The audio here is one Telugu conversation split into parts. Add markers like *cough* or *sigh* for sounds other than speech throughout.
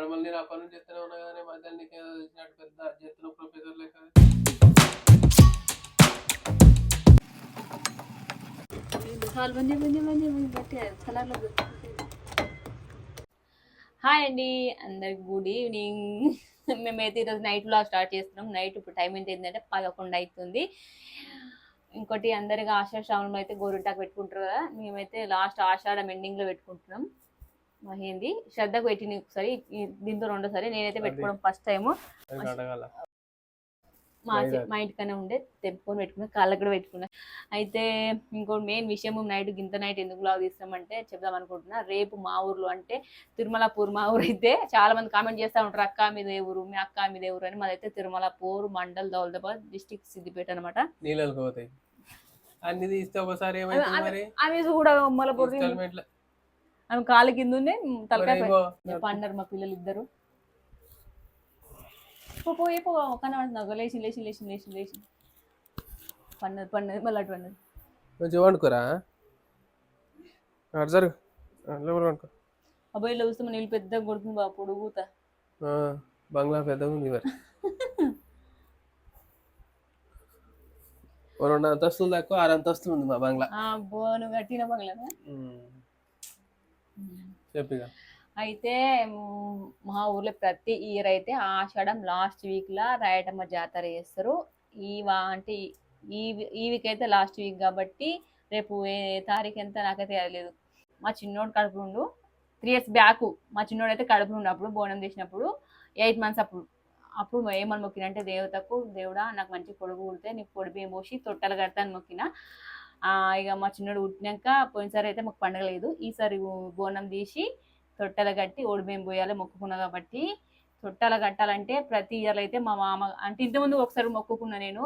నడమల నీరు అప్పటి నుంచి చెప్తూనే ఉన్నా కానీ మధ్యలో నీకు ఏదో తెలిసినట్టు పెద్ద చేస్తున్న ప్రొఫెసర్ లేక హాయ్ అండి అందరికి గుడ్ ఈవినింగ్ మేమైతే ఈరోజు నైట్లో స్టార్ట్ చేస్తున్నాం. నైట్ ఇప్పుడు టైం ఎంత ఏంటంటే పదకొండు అవుతుంది. ఇంకోటి అందరికి ఆషాఢ శ్రావణంలో అయితే గోరుటాకు పెట్టుకుంటారు కదా మేమైతే లాస్ట్ ఆషాఢం ఎండింగ్లో పెట్టుకుంటున్నాం. మహేంది. శ్రద్ధకు పెట్టింది ఒకసారి దీంతో రెండోసారి నేనైతే పెట్టుకోవడం ఫస్ట్ అడగాల మా. మా ఇంటికనే ఉండే తెప్పుకొని పెట్టుకున్నా కాళ్ళకు కూడా పెట్టుకున్నా. అయితే ఇంకోటి మెయిన్ విషయం నైట్ గింత నైట్ ఎందుకు లాగ్ తీస్తామంటే చెప్దాం అనుకుంటున్నా. రేపు మా ఊర్లో అంటే తిరుమలపూర్ మా ఊరు అయితే చాలా మంది కామెంట్ చేస్తూ ఉంటారు అక్క మీద ఏ ఊరు మీ అక్క మీద ఏ ఊరు? అని. మాదైతే తిరుమలపూర్ మండల్ దౌలతాబాద్ డిస్టిక్ సిద్దిపేట అనమాట అన్ని తీస్తే ఒకసారి ఆమె కూడా ఆమె కాళ్ళ కింద ఉంది తలకాయ పై- పన్నారు మా పిల్లలు ఇద్దరు పోయి పో కనబడుతుంది లేచి లేచి లేచి లేచి లేచి పన్నది పన్నది మళ్ళీ అటు పన్నది. కొంచెం వండుకోరా? అటు జరుగు. అటు లోపల వండుకో. అబ్బాయి ఇలా చూస్తే మన ఇల్లు పెద్దగా కొడుతుంది బాబు పొడుగుతా ఆ, బంగ్లా పెద్దగా ఉంది మరి. రెండు అంతస్తులు తక్కువ ఆరు అంతస్తులు ఉంది మా బంగ్లా. కట్టిన బంగ్లానా? చెప్పిగా అయితే మా ఊర్లో ప్రతి ఇయర్ అయితే ఆషాఢం లాస్ట్ వీక్ లా రాయటమ్మ జాతర చేస్తారు. ఈ వా అంటే ఈ- ఈ వీక్ అయితే లాస్ట్ వీక్ కాబట్టి రేపు ఏ తారీఖు ఎంత నాకైతే తెలియలేదు మా చిన్నోడు కడుపు నుండు త్రీ ఇయర్స్ బ్యాక్ మా చిన్నోడు అయితే కడుపు అప్పుడు బోనం చేసినప్పుడు ఎయిట్ మంత్స్ అప్పుడు. అప్పుడు ఏమని మొక్కినంటే దేవతకు దేవుడా నాకు మంచి పొడుగు ఉడితే నీకు పొడి బియ్యం పోసి తొట్టలు కడతాను మొక్కిన. ఇక మా చిన్నోడు పుట్టినాక పోయినసారి అయితే మాకు పండగ లేదు. ఈసారి బోనం తీసి తొట్టెలు కట్టి ఓడిబియ్యం పోయాలి మొక్కుకున్నా కాబట్టి. తొట్టెలు కట్టాలంటే ప్రతి ఇయర్లో అయితే మా మామ అంటే ఇంతకుముందు ఒకసారి మొక్కుకున్నా నేను.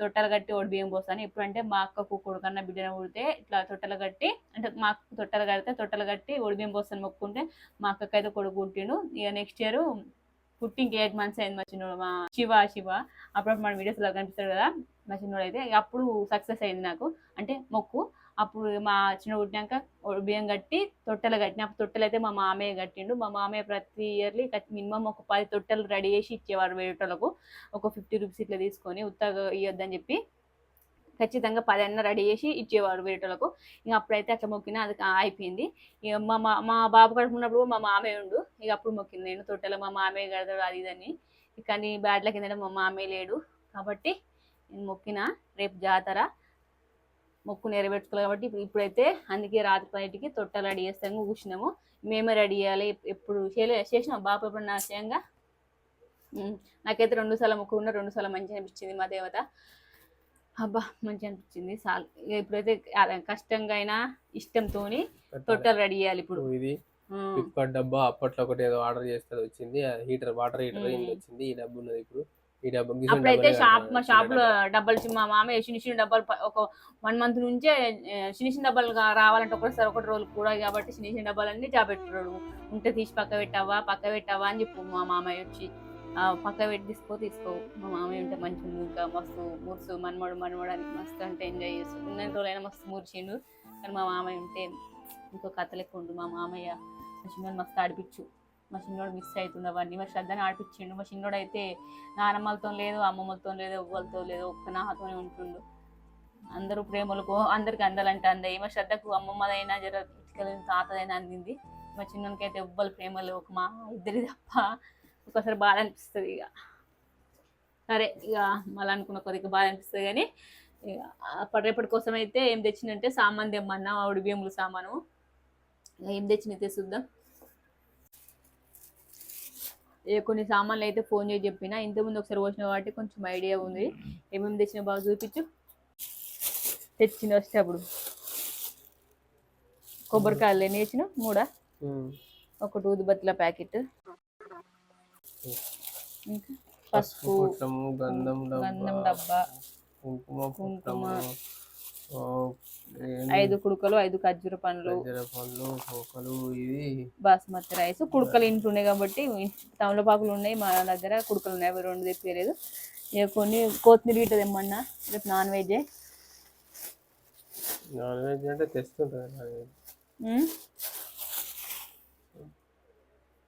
తొట్టెలు కట్టి ఓడిబియ్యం పోస్తాను. ఎప్పుడంటే మా అక్కకు కొడుకన్న బిడ్డను పుడితే ఇట్లా తొట్టెలు కట్టి అంటే మా అక్క తొట్టెలు కడితే తొట్టెలు కట్టి ఓడిబియ్యం పోస్తాను మొక్కుకుంటే మా అక్కకి అయితే కొడుకు పుట్టిండు. ఇక నెక్స్ట్ ఇయర్ పుట్టి ఇంక ఎయిట్ మంత్స్ అయింది మా చిన్నోడు మా శివ శివ. అప్పుడప్పుడు మన వీడియోస్లో కనిపిస్తాడు కదా. మా చిన్నోడు అయితే ఇక అప్పుడు సక్సెస్ అయింది నాకు. అంటే మొక్కు. అప్పుడు మా చిన్న పుట్టినాక బియ్యం కట్టి తొట్టెలు కట్టిన. అప్పుడు తొట్టెలు అయితే మా మామయ్య కట్టిండు. మా మామయ్య ప్రతి ఇయర్లీ మినిమం ఒక పది తొట్టెలు రెడీ చేసి ఇచ్చేవారు వేరేటోళ్ళకు. ఒక ఫిఫ్టీ రూపీస్ ఇట్లా తీసుకొని ఉత్తగా ఇవ్వద్దని చెప్పి ఖచ్చితంగా పది అన్న రెడీ చేసి ఇచ్చేవారు వేరేటోళ్ళకు. ఇక అప్పుడైతే అట్లా మొక్కిన అది అయిపోయింది. ఇక మా మా మా బాబు కడుపున్నప్పుడు మా మామయ్య ఉండు. ఇక అప్పుడు మొక్కింది. నేను తొట్టెలో మా మామయ్య కడతాడు అది ఇదని కానీ బ్యాడ్ల కింద మా మామయ్య లేడు. కాబట్టి నేను మొక్కిన రేపు జాతర. మొక్కు నెరవేర్చుకోవాలి కాబట్టి ఇప్పుడు ఇప్పుడైతే అందుకే రాత్రి పైటికి తొట్టలు రెడీ చేస్తాము కూర్చున్నాము మేమే రెడీ చేయాలి. ఎప్- ఎప్పుడు చేయలే చేసినాం బాబు ఎప్పుడు నా చేయంగా ఉమ్, నాకైతే రెండు సార్లు మొక్కుకున్న రెండు సార్లు మంచిగా అనిపించింది మా దేవత. అబ్బా మంచిగా అనిపించింది. ఇక ఇప్పుడైతే కష్టంగా అయినా ఇష్టంతో తొట్టలు రెడీ చేయాలి ఇప్పుడు. ఇది ఫ్లిప్కార్ట్ డబ్బా అప్పట్లో ఒకటి ఏదో ఆర్డర్ చేస్తే వచ్చింది. Heater water heater. వచ్చింది. ఈ డబ్బు ఉన్నది ఇప్పుడు. అప్పుడైతే షాప్ మా షాప్లో డబ్బా. డబ్బాలు మా మామయ్య చిన్న చిన్న డబ్బాలు ఒక వన్ మంత్ నుంచే చిన్న చిన్న డబ్బాలు రావాలంటే ఒకసారి ఒకటి రోజులు కూడా కాబట్టి చిన్న చిన్న డబ్బాలన్నీ జాబెట్టాడు ఉంటే తీసి పక్క పెట్టావా పక్క పెట్టావా అని చెప్పు మా మామయ్య వచ్చి. ఆ, పక్క పెట్టి తీసుకో తీసుకో. మా మామయ్య ఉంటే ఉంది ఇంకా మస్తు మురుసు మనమడు మనమడు అని మస్తు అంటే ఎంజాయ్ చేస్తూ ఉన్న రోజులైనా మస్తు మురిచిండు కానీ మా మామయ్య ఉంటే ఇంకో కథ లెక్క ఉండు. మా మామయ్య మస్తు ఆడిపించు. మా చిన్నోడు మిస్ అవుతుంది అవన్నీ మా శ్రద్ధని ఆడిపించిండు మా చిన్నోడు అయితే నానమ్మలతో లేదు అమ్మమ్మలతో లేదు ఎవ్వలతో లేదు ఒక్క నాతోనే ఉంటుండు. అందరూ ప్రేమలకు అందరికి అందాలంటే అందాయి. మా శ్రద్ధకు అమ్మమ్మదైనా జర ఇటుకలేదు తాతదైనా అందింది. మా చిన్నకి అయితే ఎవ్వరు ప్రేమలు ఒక మా ఇద్దరి తప్ప ఒకసారి బాధ అనిపిస్తుంది ఇక సరే ఇక మళ్ళీ అనుకున్న కొద్దిగా బాధ అనిపిస్తుంది కానీ ఇక అప్పటి రేపటి కోసం అయితే ఏం తెచ్చిందంటే సామాన్ తెమ్మన్నా ఆవిడ బియ్యములు సామాను. ఇక ఏం తెచ్చిన చూద్దాం. కొన్ని సామాన్లు అయితే ఫోన్ చేసి చెప్పిన ఇంతకుముందు ఒకసారి వచ్చిన కాబట్టి కొంచెం ఐడియా ఉంది. ఏమేమి తెచ్చిన బాగా చూపించు. తెచ్చిన వచ్చేటప్పుడు కొబ్బరికాయలు ఎన్ని తెచ్చిన మూడా. మ్మ్. ఒకటి ఊదుబత్తుల ప్యాకెట్. ఇంకా పసుపు గంధం గంధం డబ్బా కుంకుమ కుంకుమ? ఐదు కుడుకలు ఐదు ఖర్జూర పండ్లు పండ్లు ఇది బాస్మతి రైస్ కుడుకలు ఇంట్లో ఉన్నాయి కాబట్టి తమలపాకులు ఉన్నాయి. మా దగ్గర కుడుకలు ఉన్నాయి. అవి రెండు తెప్పలేదు ఇక కొన్ని కొత్తిమీర గిట్ట తెమ్మన్నా. రేపు నాన్ వెజ్ నాన్ వెజ్ అంటే తెస్తుంటుంది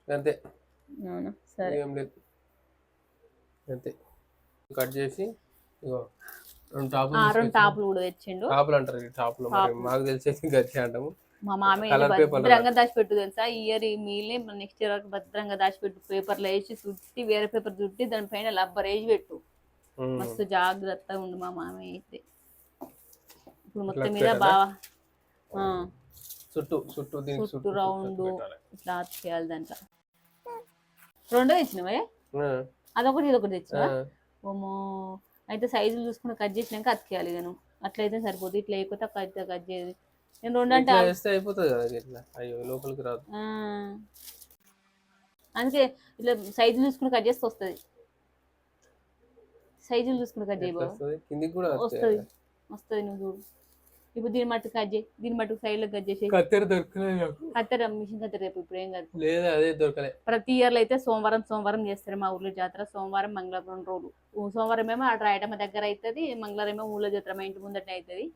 అంతే. అవునా? సరే. ఏం లేదు. అంతే. కట్ చేసి ఇగో. రెండు టాపులు రెండు. టాపులు కూడా తెచ్చిండు. టాపులు అంటారు టాపులు. మాకు తెలిసేది గచ్చి అంటాము. మా లో భద్రంగా దాచిపెట్టు తెలుసా? ఈ ఇయర్ ఈ మీలే నెక్స్ట్ ఇయర్ వరకు భద్రంగా దాచిపెట్టు. పేపర్లో వేసి చుట్టి వేరే పేపర్ చుట్టి దానిపైన లబ్బర్ వేసి పెట్టు. మస్తు జాగ్రత్తగా ఉండు మా మామయ్య అయితే. ఇప్పుడు మొత్తం మీద? బాగా చుట్టూ చుట్టూ చుట్టూ పెట్టాలి. ఇట్లా చేయాలి దాంట్లో. రెండో తెచ్చినవే? ఆ, అదొకటి ఇదొకటి తెచ్చినా ఆ. ఓమో. అయితే సైజులు చూసుకుని కట్ చేసినాక అతికేయాలి నువ్వు. అట్లయితే సరిపోతుంది ఇట్లా అయిపోతే కట్ కట్ చేయదు. నేను రెండు అంటే ఇట్లా వేస్తే అయిపోతుంది కదా ఇట్లా. అయ్యో లోపలికి రాదు. ఆ. అందుకే ఇట్లా సైజులు చూసుకుని కట్ చేస్తే వస్తుంది. సైజులు చూసుకుని కట్ చేయబో వస్తది? కిందికి కూడా వస్తుంది. వస్తుంది నువ్వు చూడు. ఇప్పుడు దీని మట్టుకు కట్ చేయి దీని మట్టుకు సైడ్లో కట్ చేసి కత్తెర దొరకలేదు నాకు కత్తెర మిషన్ కత్తెర రేపు ఇప్పుడు ఏం కాదు. లేదా అదే దొరకలే. ప్రతి ఇయర్లో అయితే సోమవారం సోమవారం చేస్తారు మా ఊర్లో జాతర సోమవారం మంగళవారం రెండు రోజులు సోమవారం ఏమో అటు రాయటమ్మ దగ్గర అవుతుంది మంగళవారం ఏమో ఊళ్ళో జాతర మా ఇంటి ముందట అవుతుంది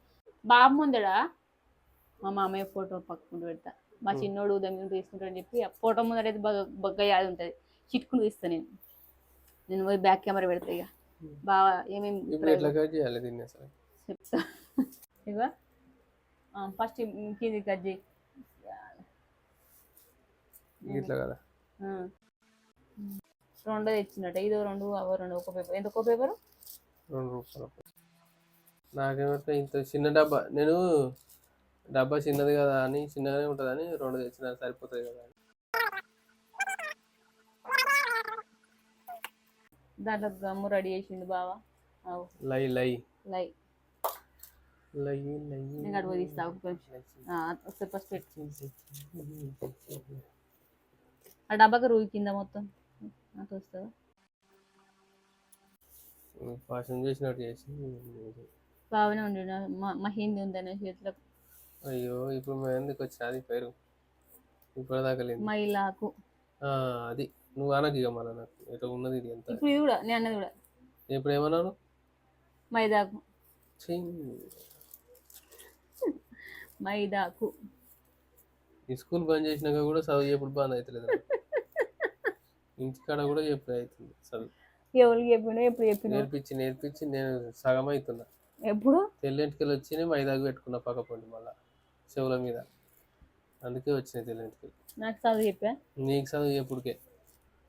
బాబు ముందడ? మా మామయ్య ఫోటో పక్కకుంటూ పెడతా. మా. చిన్నోడు ఉదయం తీసుకుంటాడని చెప్పి ఆ ఫోటో ముందర అయితే బగ్గ బగ్గ యాది ఉంటుంది. చిట్టుకుని తీస్తా నేను. నేను పోయి బ్యాక్ కెమెరా పెడతా ఇక. బాగా ఏమేమి చెప్తా. ఇక ఫస్ట్ కింది కట్ చేయి. ఇట్లా కదా. రెండో తెచ్చినట్టు. ఐదో రెండు అవో రెండు ఒక పేపర్ ఎంత ఒక పేపర్ రెండు రూపాయలు నాకేమంటే ఇంత చిన్న డబ్బా. నేను డబ్బా చిన్నది కదా అని చిన్నగానే ఉంటుందని రెండు తెచ్చిన సరిపోతుంది కదా అని. దాంట్లో గమ్ము రెడీ చేసిండు బావా. లై లై. లై. నేను అడుగు తీస్తా ఒకసారి ఫస్ట్ పెట్టు ఆ డబ్బాకి రూయి కింద మొత్తం వస్తుందా పాషన్ చేసినట్టు చేసి బాగానే ఉండి మహింది ఉందనే చేతిలో అయ్యో ఇప్పుడు ఎందుకు వచ్చిన అది పేరు ఇప్పుడు దాకా లేదు మైలాకు అది నువ్వు అనకు ఇక మన నాకు ఎట్లా ఉన్నది ఇది ఎంత ఇప్పుడు ఇది కూడా నేను అన్నది కూడా ఇప్పుడు ఏమన్నాను మైదాకు ఛీ, మైదాకు. ఈ స్కూల్ బంద్ చేసినాక కూడా చదువు ఎప్పుడు బంద్ అవుతలేదు. *laughs* ఇంటికాడ కూడా ఎప్పుడు అవుతుంది చదువు. ఎవరికి చెప్పినా ఎప్పుడు చెప్పినా. నేర్పించి నేర్పించి నేను సగం అవుతున్నా ఎప్పుడు? తెల్లింటికెళ్ళి వచ్చి మైదాకు పెట్టుకున్నా పక్క పండి మళ్ళా చెవుల మీద. అందుకే వచ్చినాయి తెల్లింటికి నాకు చదువు చెప్పా? నీకు చదువు ఎప్పుడుకే?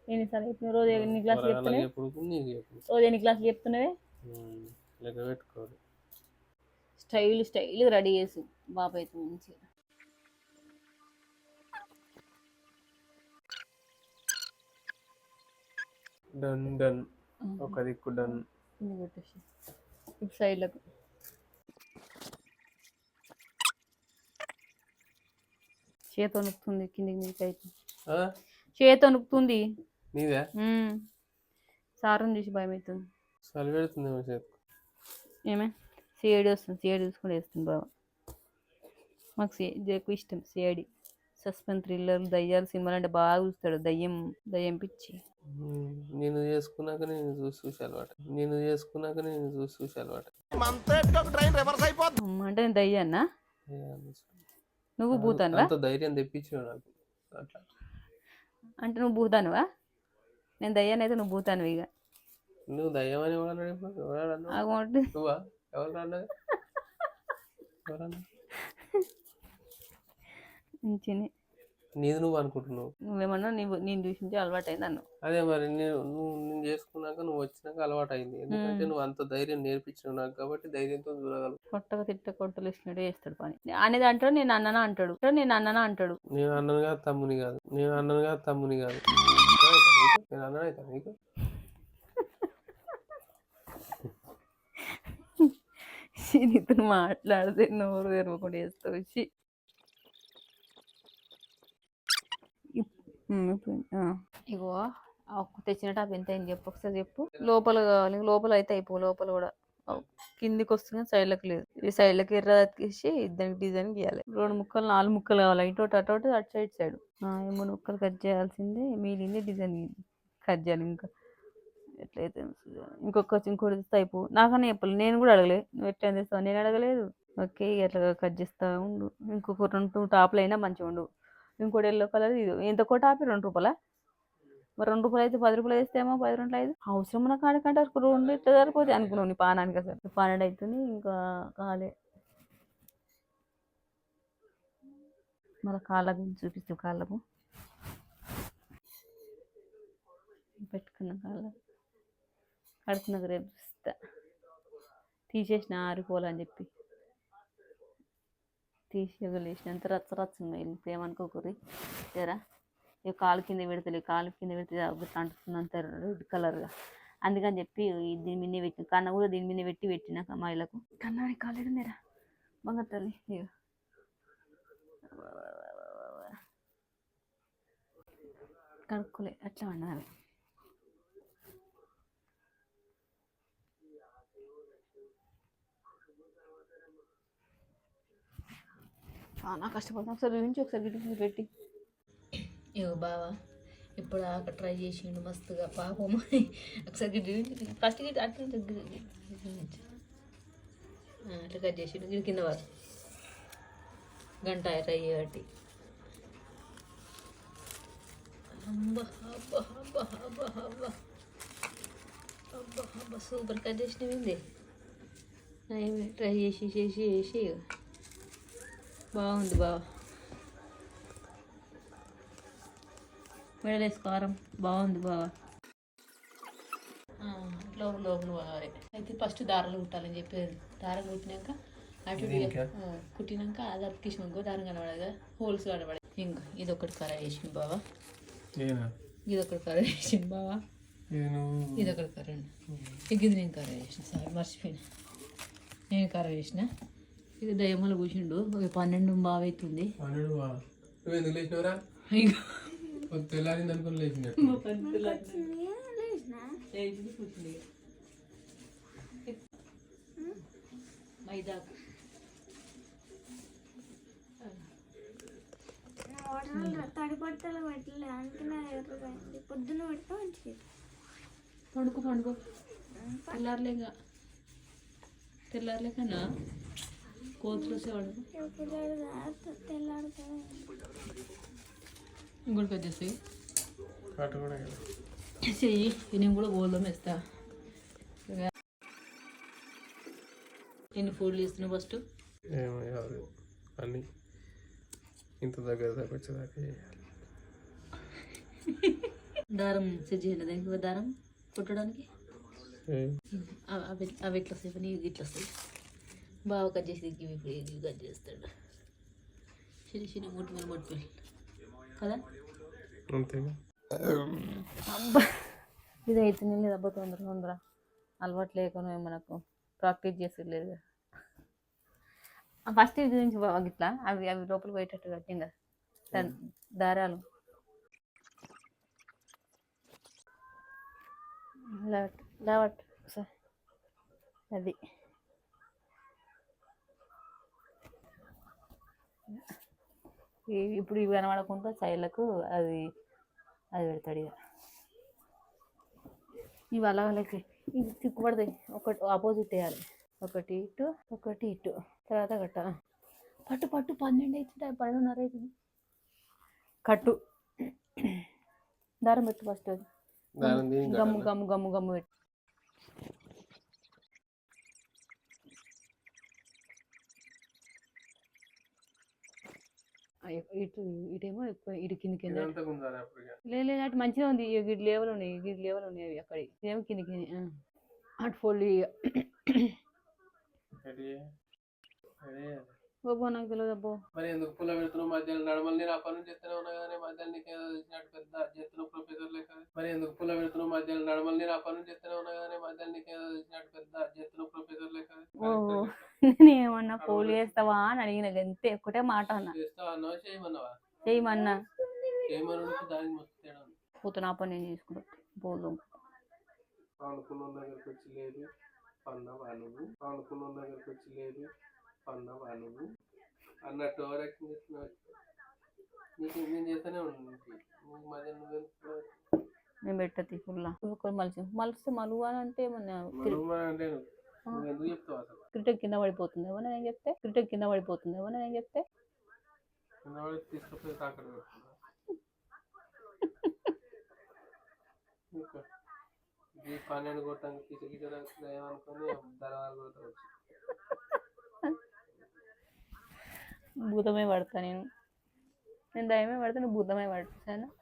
ఎన్నిసార్లు చెప్పిన? రోజు ఎన్ని క్లాసులు ఎప్పుడు? రోజు ఎన్ని క్లాసులు చెప్తున్నావే? లెక్క పెట్టుకోడు స్టైల్ స్టైల్ రెడీ చేసి బాబు అయితే మంచిగా. Done done. ఒక దిక్కు డన్. పెట్టేసి ఇప్పుడు సైడ్లకు చేత వణుకుతుంది కిందికి మీదకి అయితే? చేత వణుకుతుంది నీదే. సారుని చూసి భయం అవుతుంది చలి పెడుతుంది చేతికి ఏమే? సిఐడి వస్తుంది సిఐడి చూసుకొని వేస్తుంది బాబా. మాకు సి ఎక్కువ ఇష్టం సిఐడి సస్పెన్స్ థ్రిల్లర్ దయ్యాలు సినిమాలు అంటే బాగా చూస్తాడు. దయ్యం దయ్యం పిచ్చి. నేను చేసుకున్నాక నేను చూసి చూసి అలవాటు. నేను చేసుకున్నాక నేను చూసి చూసి అలవాటు. అంటే నేను దయ్యాన్నా. నువ్వు భూతానువా? అంత ధైర్యం తెప్పించిన నాకు. అట్లా. అంటే నువ్వు భూతానువా? నేను దయ్యాన్ని అయితే నువ్వు భూతాను ఇక నువ్వు దయ్యం అని ఎవరు అన్నాడు ఇప్పుడు? నువ్వా? ఎవరు అన్నది ఎవరన్నా మంచిని నీది నువ్వు అనుకుంటున్నావు. నువ్వేమన్నా నీవు నేను చూసించి అలవాటు అయింది అన్ను అదే మరి నేను నువ్వు నేను చేసుకున్నాక నువ్వు వచ్చినాక అలవాటు అయింది ఎందుకంటే నువ్వు అంత ధైర్యం నేర్పించినావు నాకు కాబట్టి ధైర్యంతో చూడగలవు కొట్టగా తిట్ట కొట్టలు ఇచ్చినట్టు చేస్తాడు పని. అనేది అంటాడు నేను అన్ననా అంటాడు. నేను అన్ననా అంటాడు. నేను అన్నను కాదు తమ్ముని కాదు. నేను అన్నను కాదు తమ్ముని కాదు. నేను అన్నను అవుతా నీకు? నీతో మాట్లాడితే నోరు తెరవకుండా చేస్తావు. వచ్చి ఇప్- ఇప్పుడు, ఇగో ఆ ఒక్క తెచ్చిన టాప్ ఎంత అయింది చెప్పు ఒకసారి చెప్పు. లోపల కావాలి లోపల అయితే అయిపో లోపల కూడా. కిందికి వస్తుంది సైడ్లకు లేదు. ఈ సైడ్లకి ఎర్ర అతికేసి దానికి డిజైన్ గీయాలి. రెండు ముక్కలు నాలుగు ముక్కలు కావాలి. ఇటు అటు అటు అటు సైడ్ సైడ్. మూడు ముక్కలు కట్ చేయాల్సిందే మిగిలింది డిజైన్ కట్ చేయాలి ఇంకా. ఎట్లయితే ఇంకొక ఇంకోటి ఇస్తే అయిపో. నాకనే చెప్పలేదు నేను కూడా అడగలే. నువ్వు ఎట్లా చేస్తావు? నేను అడగలేదు. ఓకే ఎట్లా కట్ చేస్తా ఉండు. ఇంకొక రెండు టాప్లు అయినా మంచిగా ఉండు. ఇంకోటి ఎల్లో కలర్ ఇది. ఎంత ఒక టాప్ రెండు రూపాయల? మరి రెండు రూపాయలు అయితే పది రూపాయలు వేస్తేమో పది రెండు ఐదు అవసరం ఉన్న కాడికంటే అసలు రెండు ఇట్లా సరిపోతే అనుకున్నావు నీ పానానికి అసలు. పన్నెండు అవుతుంది ఇంకా కాలే. మన కాళ్ళకు చూపిస్తాం కాళ్ళకు. పెట్టుకున్న కాళ్ళకు. కడుపునకు రేపు ఇస్తా తీసేసిన ఆరిపోవాలని చెప్పి. తీసి వదిలేసినంత రచ్చ రచ్చ ఉన్నాయి ఇప్పుడు ఏమనుకోకూరి జరా ఇక కాలు కింద పెడతలే. కాలు కింద పెడితే అంటున్నంత రెడ్ కలర్గా. అందుకని చెప్పి దీని మీద పెట్టిన. కన్న కూడా దీని మీద పెట్టి పెట్టిన అమ్మాయిలకు కన్నాడి కాలేడు నేరా బంగారు తల్లి. ఇక కడుక్కోలే. అట్లా వండాలి. చాలా కష్టపడతాం ఒకసారి చూపించి ఒకసారి గిట్టి పెట్టి. ఇగో బావా ఇప్పుడు అక్కడ ట్రై చేసిండు మస్తుగా పాపం. ఒకసారి గిడ్డి ఫస్ట్ గిట్ అట్లా అట్లా కట్ చేసిండు. గిడి కింద వారు గంట ట్రై చేయబట్టి అబ్బా అబ్బా అబ్బా అబ్బా అబ్బా. అబ్బా సూపర్ కట్ చేసినవింది ఏమి ట్రై చేసి చేసి చేసి బాగుంది బావ. మెడలేసి కారం. బాగుంది బాగా లోపల లోపల పోవాలి అయితే ఫస్ట్ దారాలు కుట్టాలని చెప్పేది. దారం కుట్టినాక అటు కుట్టినాక అది అతికిసినాక దారం కనబడగా హోల్స్ కనబడే ఇంకా ఇది ఒకటి కరా చేసింది బావా. ఇది ఒకటి కరా చేసింది బావా. ఇది ఒకటి కర్ర ఇది నేను కర్ర చేసిన సారీ మర్చిపోయినా నేను కర్ర చేసిన ఇది దయ్యమ్మలు కూర్చుండు ఒక పన్నెండు బాగా అవుతుంది పన్నెండు. నువ్వు ఎందుకు లేచినవరా. తెల్లారింది అనుకుని మైదాకు తడి బట్టలు పెట్టలే అందుకనే ఎర్రగైంది పొద్దున పెడితే మంచిది పండుకో పండుకో. తెల్లారలేక తెల్లారలేకనా? కోతులు వచ్చేవాడు ఇంకోటి కదా. చెయ్యి నేను కూడా బోల్దాం వేస్తా. ఎన్ని ఫోన్లు ఇస్తున్నావు ఫస్ట్? ఏమో కాదు. అన్ని. ఇంత దగ్గర దాకా వచ్చేదాకా చేయాలి. దారం సెట్ చేయండి దానికి దారం. కుట్టడానికి? అవి అవి ఎట్లా వస్తాయి నీకు ఇట్లా వస్తాయి? బాగా కట్ చేసి దిగి ఇవి కట్ చేస్తాడు. చిన్న చిన్న ముట్టు మీద ముట్టు కదా? అబ్బా. ఇది అయితే లేదు అబ్బా తొందర తొందర. అలవాటు లేకుండా మనకు ప్రాక్టీస్ చేసేది ఫస్ట్ ఇది గురించి బాగా ఇట్లా అవి అవి లోపల పోయేటట్టు కట్టింది కదా దారాలు. లేవట్ లేవట్ సార్ అది. ఇప్పుడు ఇవి కనబడకుండా సైడ్లకు అది అది పెడతాడు ఇక ఇవి అలా వాళ్ళకి ఇవి తిక్కుపడతాయి ఒకటి ఆపోజిట్ వేయాలి. ఒకటి ఇటు ఒకటి ఇటు. తర్వాత కట్ట. పట్టు పట్టు పన్నెండు అవుతుంది పన్నెండున్నర అవుతుంది కట్టు. దారం పెట్టు ఫస్ట్ అది. గమ్ము గమ్ము గమ్ము గమ్ము పెట్టు ఇటు ఇటేమో ఎక్కువ ఇటు కింద కింద ఇదంతా ఉందా అప్పుడు ఇక. లేదు అటు మంచిగా ఉంది గిడి లేవలు ఉన్నాయి గిడి లేవలు ఉన్నాయి అవి అక్కడి ఇదేమో కింద కింద ఆ. అటు ఫోల్డ్ బాబో నాకు తెలియదు అబ్బో. మరి ఎందుకు పుల్ల పెడుతున్నావు? మధ్యాహ్నం నడమలు నేను ఆ పనులు చేస్తూనే ఉన్నా కానీ మధ్యాహ్నం నీకు ఏదో చేసినట్టు పెద్ద చేస్తున్నావు ప్రొఫెసర్ లెక్క. మరి ఎందుకు పుల్ల పెడుతున్నావు? మధ్యాహ్నం నడమలు నేను ఆ పనులు చేస్తూనే ఉన్నా కానీ మధ్యాహ్నం నీకు ఏదో చేసినట్టు పెద్ద చేస్తున్నావు ప్రొఫెసర్ లెక్క. నేను ఏమన్నా పోలు చేస్తావా అని అడిగిన అంతే ఒకటే మాట అన్న. చేస్తావా అన్నావా? చేయమన్నావా? చేయమన్నా. చేయమని దానికి తేడా. పోతున్నా పని నేను చేసుకుంటా. పోదు అనుకున్న దగ్గరికి వచ్చి లేదు. నువ్వు? అనుకున్న దగ్గరికి వచ్చి లేదు. పన్నవా నువ్వు అన్నట్టు ఓవర్ యాక్షన్ చేస్తున్నావు నీకు నేను చేస్తూనే ఉన్నాను నీకు మధ్య నువ్వు నేను పెట్టది ఫుల్లా మలిసి మలిస్తే మలుగు అని అంటే ఏమన్నా అంటే నువ్వు నువ్వు ఎందుకు చెప్తావు అసలు? క్రికెట్ కింద పడిపోతుంది ఏమన్నా నేను చెప్తే? క్రికెట్ కింద పడిపోతుంది ఏమన్నా నేను చెప్తే? చిన్నవాడికి తీసుకుపోయి తాకడ పెట్టుకున్నా ఈ పన్నెండు ఏమనుకొని కొడతావచ్చు భూతమే పడతా నేను. నేను దయమే పడతా నువ్వు భూతమే పడతాను?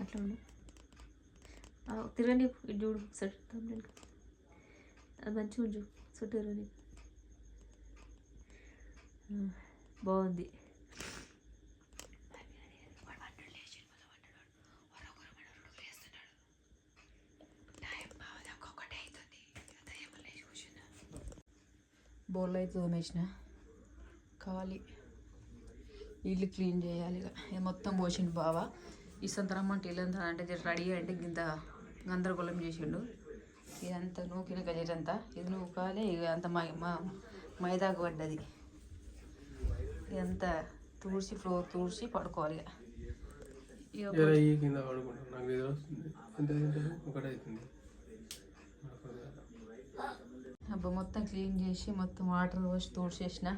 అట్లా ఉండు. ఆ, తిరగని చూడు ఒకసారి thumbnail. అది మంచిగా ఉంచు చుట్టూ బాగుంది. బోర్లు అయితే తోమేసిన కావాలి. ఇల్లు క్లీన్ చేయాలి ఇక మొత్తం పోసిండు బావా. ఈ సంతరం అంటే ఇల్లంతా అంటే రెడీ అంటే ఇంత గందరగోళం చేసిండు. ఇదంతా నూకిన గజరంతా ఇది నూకాలి అంత మై మా మైదాకు పడ్డది. ఇదంతా తూడ్చి ఫ్లోర్ తూడ్చి పడుకోవాలి కింద అబ్బా మొత్తం క్లీన్ చేసి మొత్తం వాటర్ పోసి తోడ్చేసిన.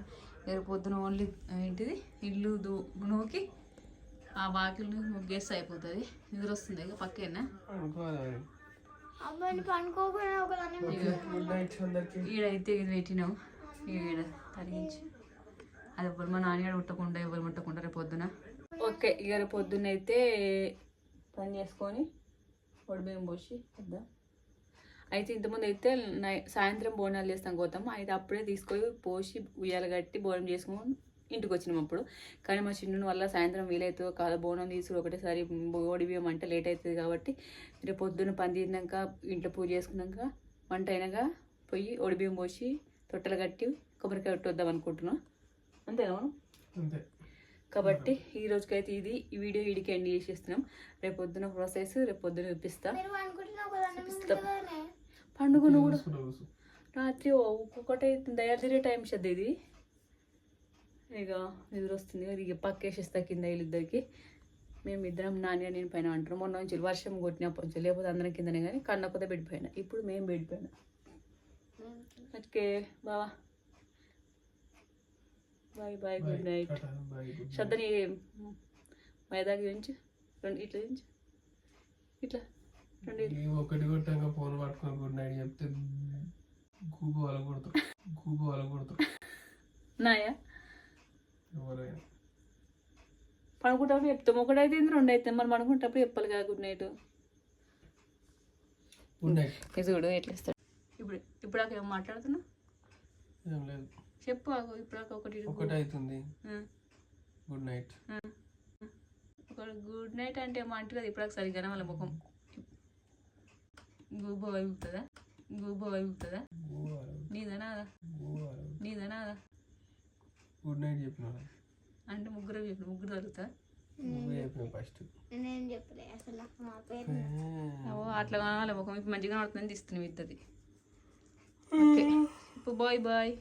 రేపు పొద్దున ఓన్లీ ఏంటిది? ఇల్లు దూ నూకి ఆ వాకిల్ని ముగ్గేస్తే అయిపోతుంది. నిద్ర వస్తుంది ఇక పక్కేనా? ఈడైతే ఇది పెట్టినాం. ఈడ తరిగించి. అది ఎవరు మా నాన్నగారు ముట్టకుండా ఎవరు ముట్టకుండా రేపు పొద్దున. ఓకే ఇక రేపు పొద్దున్న అయితే పని చేసుకొని బియ్యం పోసి వద్దాం? అయితే ఇంతకుముందు అయితే నై సాయంత్రం బోనాలు చేస్తాం గౌతమ్. అయితే అప్పుడే తీసుకొని పోసి ఉయ్యాల కట్టి బోనం చేసుకొని ఇంటికి వచ్చినాం అప్పుడు కానీ మా చిన్నుని వల్ల సాయంత్రం వీలైతుందో కాదు బోనం తీసుకుని ఒకటేసారి ఓడి బియ్యం అంటే లేట్ అవుతుంది కాబట్టి రేపు పొద్దున్న పని తీరినాక ఇంట్లో పూజ చేసుకున్నాక వంట అయినాక పోయి ఓడి బియ్యం పోసి తొట్టెలు కట్టి కొబ్బరికాయ వద్దాం అనుకుంటున్నాం. అంతేనా మనం? అంతే. కాబట్టి ఈ రోజుకైతే ఇది ఈ వీడియో వీడికి ఎండ్ చేసేస్తున్నాం. రేపు పొద్దున ప్రాసెస్ రేపు పొద్దున చూపిస్తా. మీరు అనుకుంటున్నా ఒకదాన్ని చూపిస్తాం. ముందుగానే. పండుగ నువ్వు కూడా. రాత్రి ఒక్కొక్కటి దయాలు తిరిగే టైం షద్ద ఇది. ఇక నిద్ర వస్తుంది ఇక పక్కేసేస్తా కింద వీళ్ళిద్దరికి. మేము ఇద్దరం నాన్న నేను పైన అంటారు మొన్న నుంచి వర్షం కొట్టినప్పటి నుంచి లేకపోతే అందరం కిందనే కానీ కన్న కొత్త బెడిపోయినా ఇప్పుడు మేము బెడిపోయినా ఓకే బావా. Bye bye good night. శ్రద్ధని మైదాకి చూపించు రెండు ఇట్లా చూపించు ఇట్లా. రెండు ఒకటి కొట్టాక ఫోన్ పట్టుకొని గుడ్ నైట్ చెప్తే గూగు కొడతారు గూగు కొడతారు నాయా? ఎవరైనా పడుకుంటప్పుడు చెప్తాం. ఒకటైతే రెండు అయితే మరి పడుకుంటప్పుడు చెప్పాలి కదా గుడ్ నైట్. Good night. ఇది చూడు ఎట్లా ఇస్తాడు. ఇప్పుడు ఇప్పుడు దాకా ఏం మాట్లాడుతున్నా? ఏం లేదు. చెప్పు ఇప్పుడు దాకా ఒకటి ఒకటి అవుతుంది. Good night. ఒక గుడ్ నైట్ అంటే ఏమో అంటే కదా ఇప్పుడు సరిగ్గా వాళ్ళ ముఖం. గూబో అవుతుందా? గూబో అవుతుందా? నీదనా నీదనా గుడ్ నైట్ చెప్పిన అంటే ముగ్గురు ముగ్గురు నువ్వే చెప్పిన ఫస్ట్. నేను చెప్పలే అసలు నాకు మా పేరు ఓ అట్లా కావాలి ముఖం ఇప్పుడు మంచిగా పడుతుందని తీస్తున్నాం ఇద్దది ఓకే. ఇప్పుడు బాయ్ బాయ్.